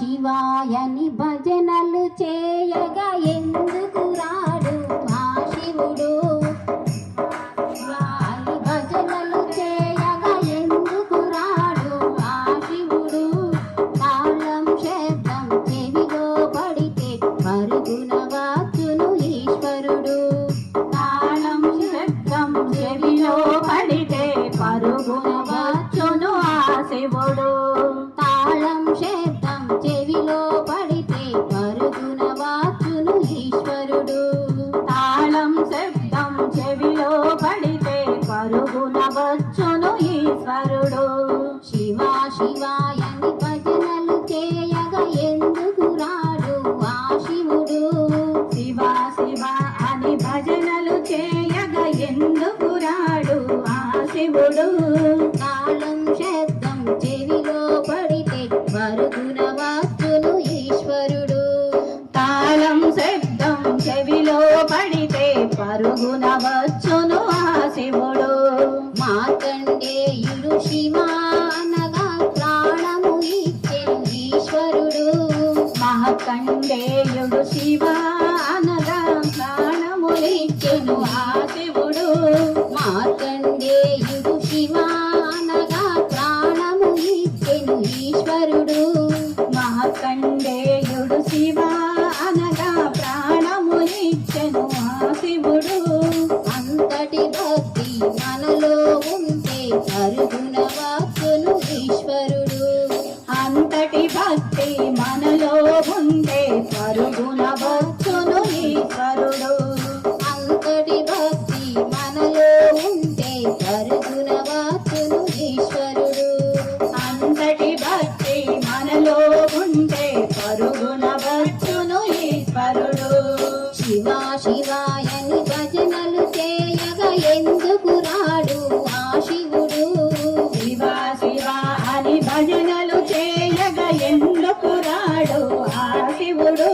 శివాయని భజనలు చేయగా ఎందుకు రాడు ఆ శివుడు? భజనలు చేయగా ఎందుకు రాడు ఆ శివుడు? తాళం శబ్దం చెవిలో పడితే పరుగున వచ్చును ఈశ్వరుడు. తాళం శబ్దం చెవిలో పడితే పరుగున వచ్చును ఆ శివుడు. మార్కండేయుడు శివ అనగా ప్రాణము ఇచ్చెను ఈశ్వరుడు. మహకండేయుడు శివ మహకండేయుడు శివ శివాయని భజనలు చేయగా ఎందుకు రాడు ఆ శివుడు? శివ శివ అని భజనలు చేయగా ఎందుకు రాడు ఆ శివుడు?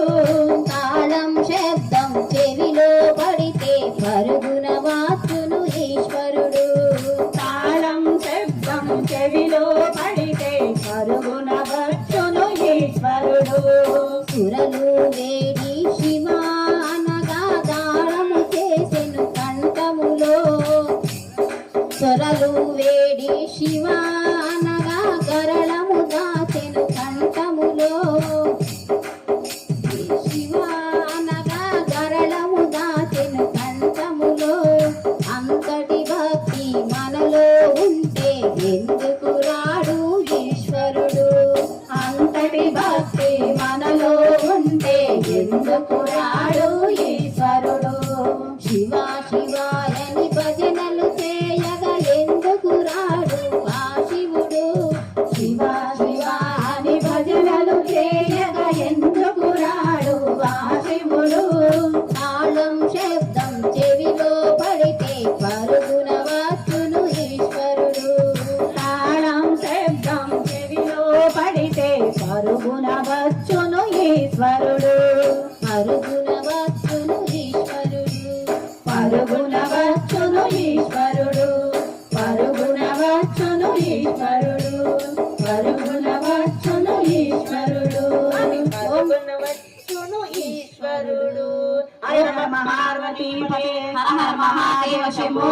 శబ్దం చెవిలో పడితే పరుగున వచ్చును ఈశ్వరుడు. తాళం శబ్దం చెవిలో వేడి శివ అనగా గరళము దాచెను కంఠములో. శివ అనగా గరళము దాచెను కంఠములో. అంతటి భక్తి మనలో ఉంటే ఎందుకు రాడు ఈశ్వరుడు? అంతటి భక్తి మనలో ఉంటే ఎందుకు ఈశ్వరుడు పరుగున వచ్చును ఈశ్వరుడు. పరుగున వచ్చును ఈశ్వరుడు. పరుగున వచ్చును ఈశ్వరుడు. పరుగున వచ్చును ఈశ్వరుడు. పరుగున వచ్చును ఈశ్వరుడు. హర మహాదేవ శంభో.